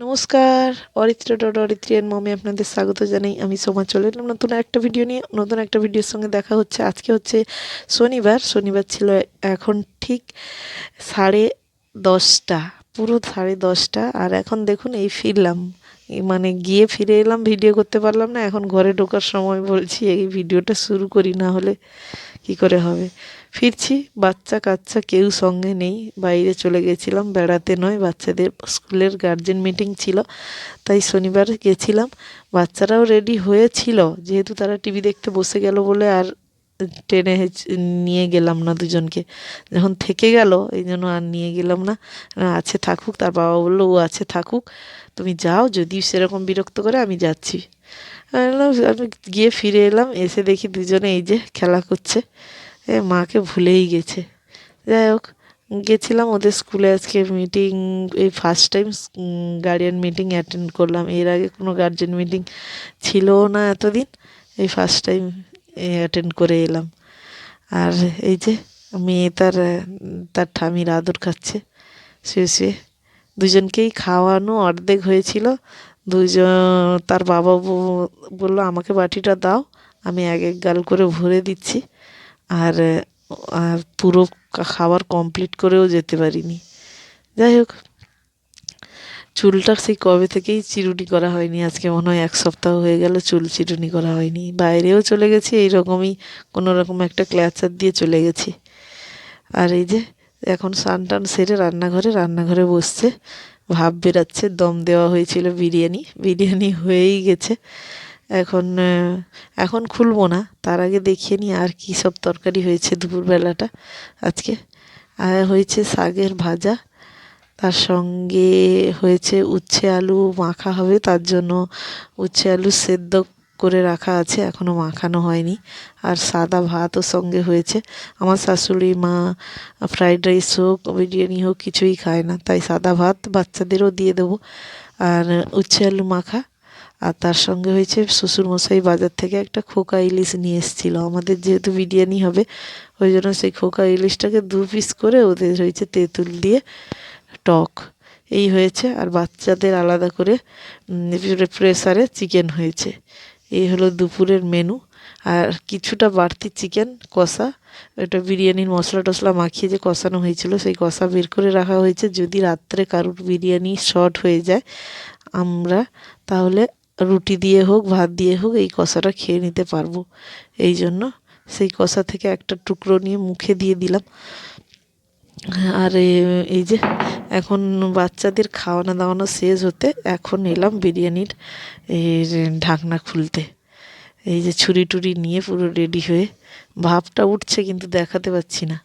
নমস্কার, অরিত্র ডট অরিত্রিয়ান মমে আপনাদের স্বাগত জানাই। আমি সোমা চলে এলাম নতুন একটা ভিডিও নিয়ে। নতুন একটা ভিডিওর সঙ্গে দেখা হচ্ছে। আজকে হচ্ছে শনিবার। শনিবার ছিল এখন ঠিক সাড়ে দশটা, পুরো সাড়ে দশটা। আর এখন দেখুন, এই ফিরলাম। মানে গিয়ে ফিরে এলাম ভিডিও করতে পারলাম না। এখন ঘরে ঢোকার সময় বলছি, এই ভিডিওটা শুরু করি, না হলে কি করে হবে? ফিরছি বাচ্চা কাচ্চা কেউ সঙ্গে নেই বাইরে চলে গেছিলাম বেড়াতে নয় বাচ্চাদের স্কুলের গার্জেন মিটিং ছিল তাই শনিবার গেছিলাম। বাচ্চারাও রেডি হয়েছিল যেহেতু তারা টিভি দেখতে বসে গেল বলে আর হেঁচ- নিয়ে গেলাম না দুজনকে। যখন থেকে গেল এই জন্য আর নিয়ে গেলাম না, আছে থাকুক তার বাবা বলল ও আছে থাকুক তুমি যাও যদি সেরকম বিরক্ত করে আমি যাচ্ছি। আমি গিয়ে ফিরে এলাম এসে দেখি দুজনে এই যে খেলা করছে। এ, মাকে ভুলেই গেছে। যাই হোক, গেছিলাম ওদের স্কুলে আজকে মিটিং এই first time guardian meeting attend করলাম। এর আগে কোনো গার্জেন মিটিং ছিলও না এতদিন। এই ফার্স্ট টাইম অ্যাটেন্ড করে এলাম। আর এই যে, মেয়ে তার তার ঠামির আদর খাচ্ছে। শুয়ে শুয়ে দুজনকেই খাওয়ানো অর্ধেক হয়েছিল। দুজন, তার বাবা বলল, আমাকে বাটিটা দাও, আমি এক এক গাল করে ভরে দিচ্ছি। আর আর পুরো খাবার কমপ্লিট করেও যেতে পারিনি। যাই হোক, চুলটা সেই কবে থেকেই চিরুনি করা হয়নি। আজকে মনে হয় এক সপ্তাহ হয়ে গেল চুল চিরুনি করা হয়নি। বাইরেও চলে গেছি, এইরকমই কোনো রকম একটা ক্ল্যাচার দিয়ে চলে গেছি। আর এই যে, এখন স্নান টান সেরে রান্নাঘরে রান্নাঘরে বসছে, ভাব বেরাচ্ছে, দম দেওয়া হয়েছিল বিরিয়ানি। বিরিয়ানি হয়েই গেছে। এখন এখন খুলবো না। তার আগে দেখিয়ে নিই আর কী সব তরকারি হয়েছে দুপুরবেলাটা আজকে। আর হয়েছে শাকের ভাজা, তার সঙ্গে হয়েছে উচ্ছে আলু মাখা হবে, তার জন্য উচ্ছে আলু সেদ্ধ করে রাখা আছে এখনও মাখানো হয়নি। আর সাদা ভাতও সঙ্গে হয়েছে। আমার শাশুড়ি মা ফ্রাইড রাইস হোক, বিরিয়ানি হোক, কিছুই খায় না। তাই সাদা ভাত বাচ্চাদেরও দিয়ে দেবো। আর উচ্ছে আলু মাখা আর তার সঙ্গে হয়েছে শ্বশুরমশাই বাজার থেকে একটা খোকা ইলিশ নিয়ে এসেছিল। আমাদের যেহেতু বিরিয়ানি হবে, ওই জন্য সেই খোকা ইলিশটাকে দু পিস করে ওদের হয়েছে তেঁতুল দিয়ে টক। এই হয়েছে, আর বাচ্চাদের আলাদা করে প্রেসারে চিকেন হয়েছে। এই হলো দুপুরের মেনু আর কিছুটা বাড়তি চিকেন কষা, ওটা বিরিয়ানির মশলা টশলা মাখিয়ে যে কষানো হয়েছিল, সেই কষা বের করে রাখা হয়েছে। যদি রাত্রে কারুর বিরিয়ানি শর্ট হয়ে যায়, আমরা তাহলে রুটি দিয়ে হোক, ভাত দিয়ে হোক, এই কষাটা খেয়ে নিতে পারব। এই জন্য সেই কষা থেকে একটা টুকরো নিয়ে মুখে দিয়ে দিলাম। আর এই যে এখন বাচ্চাদের খাওয়ানো দাওয়ানো শেষ হতে এখন এলাম বিরিয়ানির ঢাকনা খুলতে। এই যে ছুরি টুরি নিয়ে পুরো রেডি হয়ে ভাবটা উঠছে কিন্তু দেখাতে পাচ্ছি না।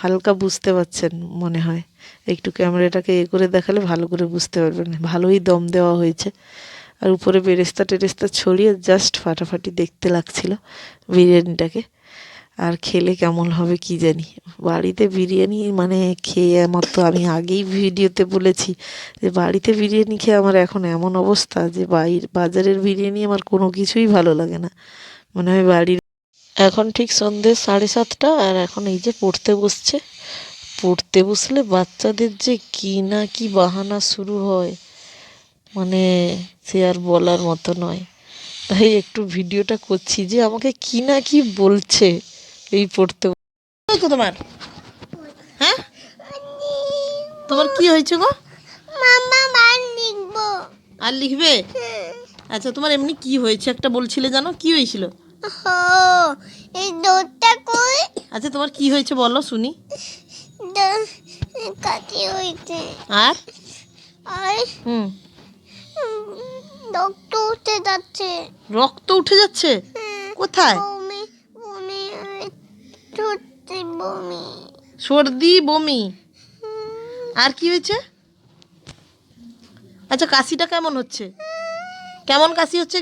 হালকা বুঝতে পারছেন মনে হয়। একটু ক্যামেরাটাকে এ করে দেখালে ভালো করে বুঝতে পারবেন। ভালোই দম দেওয়া হয়েছে। আর উপরে বেরেস্তা টেরেস্তা ছড়িয়ে জাস্ট ফাটাফাটি দেখতে লাগছিল বিরিয়ানিটাকে। আর খেলে কেমন হবে কি জানি। বাড়িতে বিরিয়ানি মানে খেয়ে আমার তো আমি আগেই ভিডিওতে বলেছি যে বাড়িতে বিরিয়ানি খেয়ে আমার এখন এমন অবস্থা যে বাইর বাজারের বিরিয়ানি আমার কোনো কিছুই ভালো লাগে না। মানে হয় বাড়ির এখন ঠিক সন্ধে সাড়ে সাতটা আর এখন এই যে পড়তে বসছে। পড়তে বসলে বাচ্চাদের যে কি না কি বাহানা শুরু হয়। মানে সে আর বলার মতো নয়। তাই একটু ভিডিওটা করছি যে আমাকে কি না কি বলছে এই পড়তে। তোমার। হ্যাঁ? তোমার কি হয়েছে গো? আর লিখবে। আচ্ছা তোমার এমনি কি হয়েছে? একটা বলছিলে জানো কি হয়েছিল? এই কই? আচ্ছা তোমার কি হয়েছে বলো শুনি। হইছে আর? আর? হুম। রক্ত উঠে যাচ্ছে। রক্ত উঠে যাচ্ছে? কোথায়? বমি বমি সর্দি বমি। সর্দি বমি। আর কি হয়েছে? আচ্ছা কাশিটা কেমন হচ্ছে? কেমন কাশি হচ্ছে